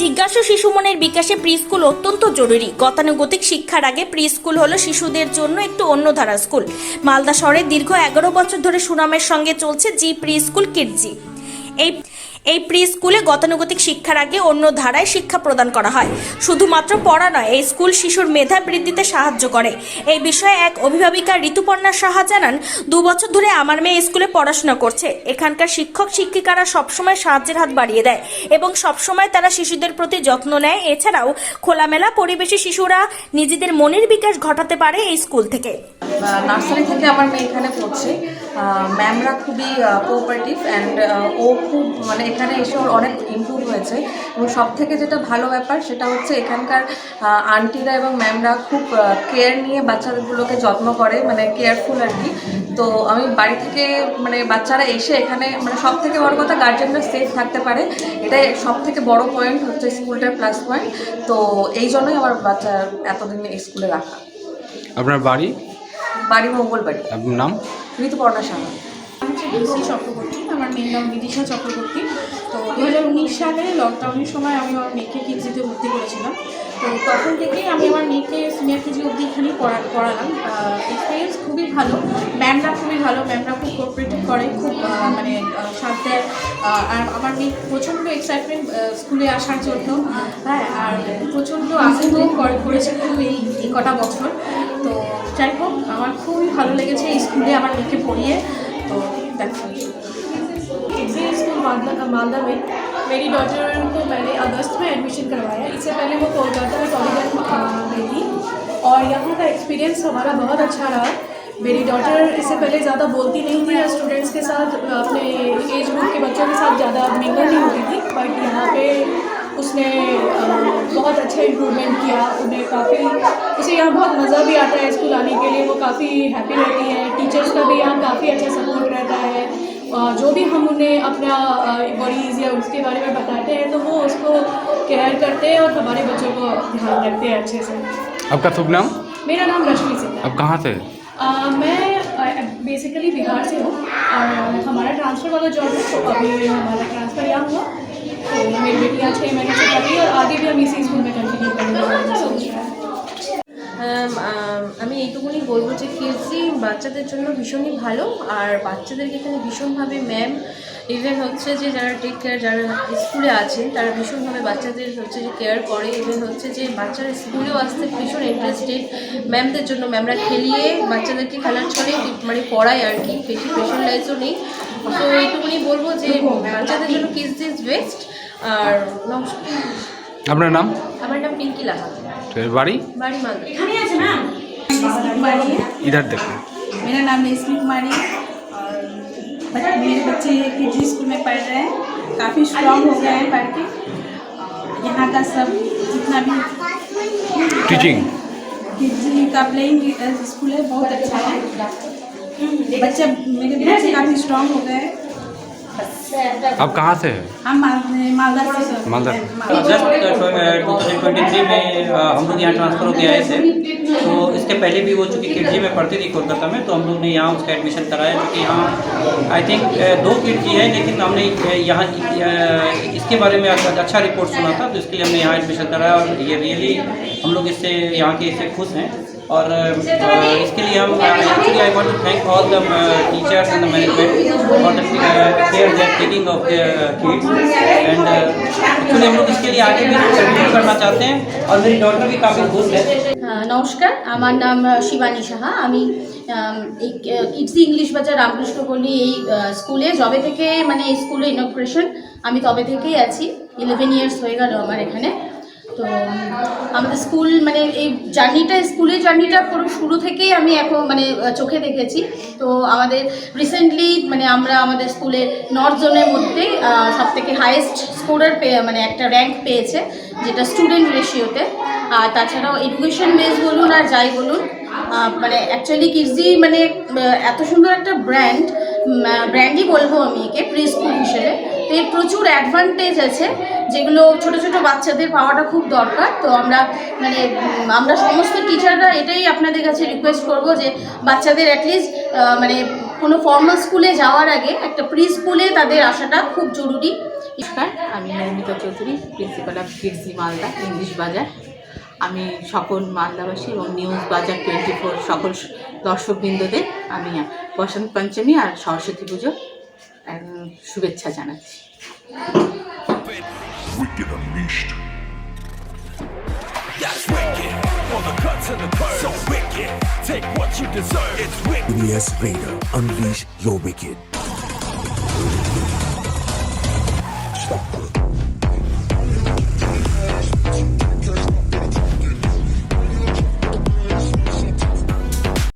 জিজ্ঞাসু শিশু মনের বিকাশে প্রি স্কুল অত্যন্ত জরুরি। গতানুগতিক শিক্ষার আগে প্রি স্কুল হলো শিশুদের জন্য একটু অন্য ধারা স্কুল। মালদা শহরে দীর্ঘ এগারো বছর ধরে সুনামের সঙ্গে চলছে জি প্রি স্কুল কিডজি। এই এই প্রি স্কুলে গতানুগতিক শিক্ষার আগে অন্য ধারায় শিক্ষা প্রদান করা হয়। শুধুমাত্র পড়া নয়, এই স্কুল শিশুর মেধা বৃদ্ধিতে সাহায্য করে। এই বিষয়ে এক অভিভাবিকা ঋতুপর্ণা সাহা জানান, দু বছর ধরে আমার মেয়ে স্কুলে পড়াশোনা করছে। এখানকার শিক্ষক, শিক্ষিকারা সবসময় সাহায্যের হাত বাড়িয়ে দেয় এবং সবসময় তারা শিশুদের প্রতি যত্ন নেয়। এছাড়াও খোলামেলা পরিবেশে শিশুরা নিজেদের মনের বিকাশ ঘটাতে পারে এই স্কুল থেকে। নার্সারি থেকে আমার মেয়ে এখানে পড়ছে। ম্যামরা খুবই কোঅপারেটিভ অ্যান্ড ও খুব মানে এখানে এসে ওর অনেক ইমপ্রুভ হয়েছে। এবং সব থেকে যেটা ভালো ব্যাপার সেটা হচ্ছে এখানকার আন্টিরা এবং ম্যামরা খুব কেয়ার নিয়ে বাচ্চাগুলোকে যত্ন করে মানে কেয়ারফুল আর কি। তো আমি বাড়ি থেকে মানে বাচ্চারা এসে এখানে মানে সব থেকে বড় কথা গার্জেনরা সেফ থাকতে পারে। এটাই সব থেকে বড় পয়েন্ট হচ্ছে স্কুলটার প্লাস পয়েন্ট তো এই জন্যই আমার বাচ্চা এতদিন স্কুলে রাখা। আপনার বাড়ি? বাড়ি মঙ্গলবাড়ি। আপনার নাম? ঋতুপর্ণা সাহা। হচ্ছে বিসি চক্রবর্তী আমার মেয়ের নাম বিদিশা চক্রবর্তী। দু হাজার উনিশ সালে লকডাউনের সময় আমি আমার মেয়েকে কিডজিতে ভর্তি করেছিলাম। তো তখন থেকেই আমি আমার মেয়েকে সিনিয়র কেজি অবধি এখানে পড়া, পড়ালাম। এক্সপিরিয়েন্স খুবই ভালো। ম্যামরা খুবই ভালো। ম্যামরা খুব কোঅপারেটিভ করে, খুব মানে সাথ দেয় আর আমার মেয়ে প্রচণ্ড এক্সাইটমেন্ট স্কুলে আসার জন্য। হ্যাঁ আর প্রচণ্ড আগ্রহ করেছে খুব এই কটা বছর। তো যাই হোক, আমার খুবই ভালো লেগেছে এই স্কুলে আমার মেয়েকে পড়িয়ে। তো দেখো मालदा मालदा में मेरी डॉटर को मैंने अगस्त में एडमिशन करवाया। इससे पहले वो कोलकाता में पॉलीटेक्निक में थी। और यहाँ का एक्सपीरियंस हमारा बहुत अच्छा रहा। मेरी डॉटर इससे पहले ज़्यादा बोलती नहीं थी स्टूडेंट्स के साथ अपने एज ग्रुप के बच्चों के साथ ज़्यादा मिंगल नहीं होती थी। बट यहाँ पे उसने बहुत अच्छा इम्प्रूवमेंट किया। उन्हें काफ़ी, उसे यहाँ बहुत मज़ा भी आता है स्कूल आने के लिए। वो काफ़ी हैप्पी रहती है। टीचर्स का भी यहाँ काफ़ी अच्छा सपोर्ट रहता है। जो भी हम उन्हें अपना बॉडीज़ या उसके बारे में बताते हैं तो वो उसको केयर करते हैं और हमारे बच्चों को ध्यान रखते हैं अच्छे से। आपका शुभ नाम? मेरा नाम रश्मि सिंह आप कहाँ से? अ, मैं बेसिकली बिहार से हूँ। और हमारा ट्रांसफ़र वाला जॉब है तो अभी हमारा ट्रांसफ़र यहाँ हुआ। तो मेरी बेटी यहाँ छः महीने से कर रही है और आगे भी हम इसी स्कूल में कंटिन्यू करेंगे। सोच रहा है আম, এইটুকুনি বলব যে কিডজি বাচ্চাদের জন্য ভীষণই ভালো। আর বাচ্চাদেরকে এখানে ভীষণভাবে ম্যাম ইভেন হচ্ছে যে যারা টেক কেয়ার যারা স্কুলে আছেন তারা ভীষণভাবে বাচ্চাদের হচ্ছে যে কেয়ার করে। ইভেন হচ্ছে যে বাচ্চারা স্কুলেও আসতে ভীষণ ইন্টারেস্টেড ম্যামদের জন্য ম্যামরা খেলিয়ে বাচ্চাদেরকে খেলার ছলে মানে পড়ায় আর কি বেশি প্রেশারাইজও নেই। তো এইটুকুনি বলব যে বাচ্চাদের জন্য কিডজি ইজ বেস্ট আর নমস্কার। আপনার নাম আমার নাম পিঙ্কি লাহা फिर बाड़ी বাড়ি মালদা कुमारी इधर देखो मेरा नाम रेशमी कुमारी और बच- मेरे बच्चे किड्जी स्कूल में पढ़ रहे हैं काफ़ी स्ट्रांग हो गए हैं पढ़ के और यहाँ का सब जितना भी टीचिंग किड्जी का प्लेइंग स्कूल है बहुत अच्छा है बच्चे मेरे बच्चे काफ़ी स्ट्रांग हो गए हैं आप कहाँ से हैं? हम मालदा से। मालदा। अगस्त ट्वेंटी में हम लोग यहाँ ट्रांसफ़र होके आए थे। तो इसके पहले भी वो चूँकि किडजी में पढ़ती थी कोलकाता में तो हम लोग ने यहाँ उसका एडमिशन कराया क्योंकि यहाँ आई थिंक दो किडजी है लेकिन हमने यहाँ इसके बारे में अच्छा अच्छा रिपोर्ट सुना था तो इसके लिए हमने यहाँ एडमिशन कराया और ये रियली हम लोग इससे यहाँ के इससे खुश हैं। और अ, इसके लिए हम actually I want to thank all the teachers and the management for the care that taking of the kids and actually हम लोग इसके लिए आगे भी कंटिन्यू करना चाहते हैं और मेरी डॉटर भी काफ़ी खुश है আহ, নমস্কার আমার নাম আহ, শিবানী সাহা আমি আম, এই কিডসি ইংলিশ বাজার রামকৃষ্ণ পল্লী এই আহ, স্কুলে যবে থেকে মানে এই স্কুলে ইনগ্রেশন আমি তবে থেকেই আছি ইলেভেন ইয়ার্স হয়ে গেল আমার এখানে তো, আমাদের স্কুল মানে এই জার্নিটা, স্কুলের জার্নিটা পুরো শুরু থেকেই আমি এখন মানে চোখে দেখেছি। তো আমাদের রিসেন্টলি মানে আমরা আমাদের স্কুলের নর্থ জোনের মধ্যে সব থেকে হায়েস্ট স্কোরার পেয়ে মানে একটা র্যাঙ্ক পেয়েছে, যেটা স্টুডেন্ট রেশিওতে আর তাছাড়াও এডুকেশন বেস বলুন আর যাই বলুন মানে অ্যাকচুয়ালি কিডজি মানে এত সুন্দর একটা ব্র্যান্ড ব্র্যান্ডই বলব আমি একে প্রি স্কুল হিসেবে। এর প্রচুর অ্যাডভান্টেজ আছে, যেগুলো ছোট ছোট বাচ্চাদের পাওয়াটা খুব দরকার। তো আমরা মানে আমরা সমস্ত টিচাররা এটাই আপনাদের কাছে রিকোয়েস্ট করব যে বাচ্চাদের অ্যাটলিস্ট মানে কোনো ফর্মাল স্কুলে যাওয়ার আগে একটা প্রি স্কুলে তাদের আসাটা খুব জরুরি। নমস্কার, আমি Moumita Chowdhury principal of Kidzee Malda English Bazar আমি সকল মালদাবাসী এবং নিউজ বাজার টোয়েন্টি ফোর সকল দর্শকবৃন্দদের, আমি বসন্ত পঞ্চমী আর সরস্বতী পুজো শুভেচ্ছা জানাচ্ছি Wicked Unleashed. That's wicked. For the cuts and the curves. So wicked. Take what you deserve. It's wicked. EBS Radio. Unleash your wicked.